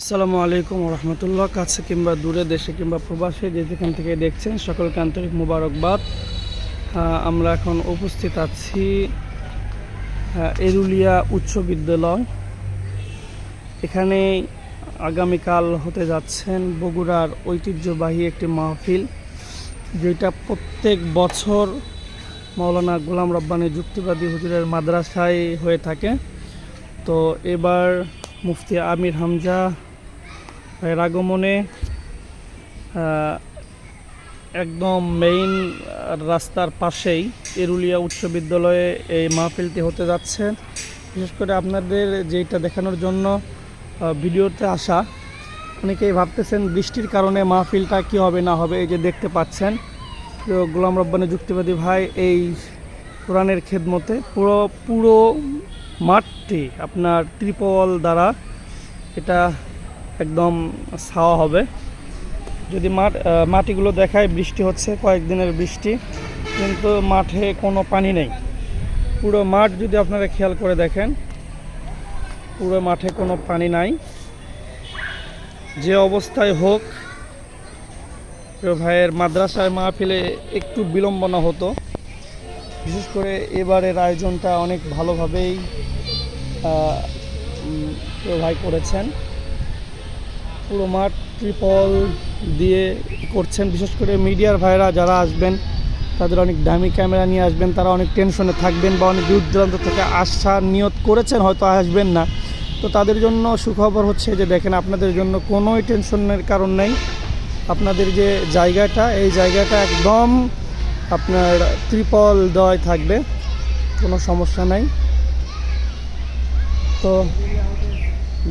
আসসালামু আলাইকুম রহমতুল্লাহ কাছে কিংবা দূরে দেশে কিংবা প্রবাসে যে যেখান থেকে দেখছেন, সকলকে আন্তরিক মুবারকবাদ। আমরা এখন উপস্থিত আছি এরুলিয়া উচ্চ বিদ্যালয়। এখানে আগামীকাল হতে যাচ্ছেন বগুড়ার ঐতিহ্যবাহী একটি মাহফিল, যেটা প্রত্যেক বছর মাওলানা গোলাম রব্বানী যুক্তিবাদী হুজুরের মাদ্রাসায় হয়ে থাকে। তো এবার মুফতি আমির হামজা ভাইয়ের আগমনে একদম মেইন রাস্তার পাশেই এরুলিয়া উচ্চ বিদ্যালয়ে এই মাহফিলটি হতে যাচ্ছে। বিশেষ করে আপনাদের যেটা দেখানোর জন্য ভিডিওতে আসা, অনেকেই ভাবতেছেন বৃষ্টির কারণে মাহফিলটা কী হবে, না হবে, এই যে দেখতে পাচ্ছেন। তো গোলাম রব্বানী যুক্তিবাদী ভাই এই কোরআনের খেদমতে পুরো পুরো মাঠটি আপনার ত্রিপল দ্বারা এটা একদম ছাওয়া হবে। যদি মাঠ মাটিগুলো দেখায় বৃষ্টি হচ্ছে, কয়েকদিনের বৃষ্টি, কিন্তু মাঠে কোনো পানি নেই। পুরো মাঠ যদি আপনারা খেয়াল করে দেখেন, পুরো মাঠে কোনো পানি নাই। যে অবস্থায় হোক, প্রিয় ভাইয়ের মাদ্রাসায় মাহফিলে একটু বিলম্বনা হতো। বিশেষ করে এবারের আয়োজনটা অনেক ভালোভাবেই প্রিয় ভাই করেছেন। পুরো মাঠ ট্রিপল দিয়ে করছেন। বিশেষ করে মিডিয়ার ভাইরা যারা আসবেন, তাদের অনেক দামি ক্যামেরা নিয়ে আসবেন, তারা অনেক টেনশনে থাকবেন বা অনেক দূর দূরান্ত থেকে আসার নিয়ত করেছেন, হয়তো আসবেন না। তো তাদের জন্য সুখবর হচ্ছে যে, দেখেন আপনাদের জন্য কোনোই টেনশনের কারণ নেই। আপনাদের যে জায়গাটা, এই জায়গাটা একদম আপনার ত্রিপল দেওয়াই থাকবে, কোনো সমস্যা নাই। তো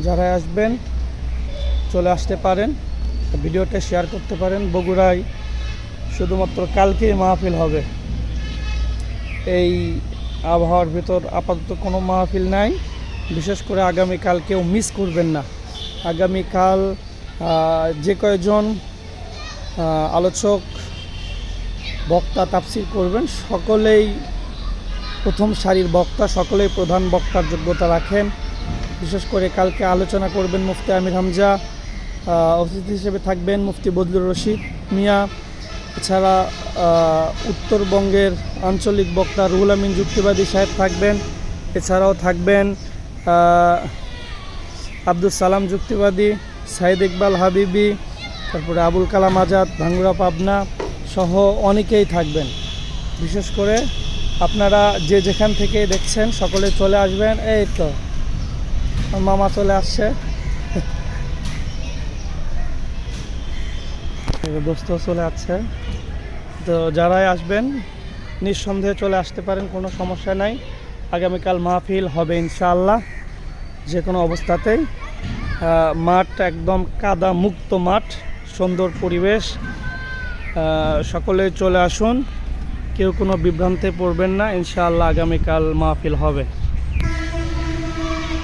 যারা আসবেন চলে আসতে পারেন, ভিডিওটা শেয়ার করতে পারেন। বগুড়ায় শুধুমাত্র কালকেই মাহফিল হবে। এই আবহাওয়ার ভিতর আপাতত কোনো মাহফিল নাই। বিশেষ করে আগামীকাল কেউ মিস করবেন না। আগামীকাল যে কয়জন আলোচক, বক্তা তাফসির করবেন, সকলেই প্রথম সারির বক্তা, সকলেই প্রধান বক্তার যোগ্যতা রাখেন। বিশেষ করে কালকে আলোচনা করবেন মুফতি আমির হামজা। অতিথি হিসেবে থাকবেন মুফতি বদলুর রশিদ মিয়া। এছাড়া উত্তরবঙ্গের আঞ্চলিক বক্তা রুহুল আমিন যুক্তিবাদী সাহেব থাকবেন। এছাড়াও থাকবেন আব্দুল সালাম যুক্তিবাদী, সাইদ ইকবাল হাবিবি, তারপরে আবুল কালাম আজাদ, ভাঙ্গুরা পাবনা সহ অনেকেই থাকবেন। বিশেষ করে আপনারা যে যেখান থেকে দেখছেন, সকলে চলে আসবেন। এই তো, মামা চলে আসছে এই যে দোস্ত চলে আসছে। তো যারাই আসবেন, নিঃসন্দেহে চলে আসতে পারেন, কোনো সমস্যা নাই। আগামীকাল মাহফিল হবে ইনশাআল্লাহ যে কোনো অবস্থাতেই মাঠ একদম কাদা মুক্ত মাঠ, সুন্দর পরিবেশ। সকলে চলে আসুন, কেউ কোনো বিভ্রান্তে পড়বেন না, ইনশাআল্লাহ আগামীকাল মাহফিল হবে।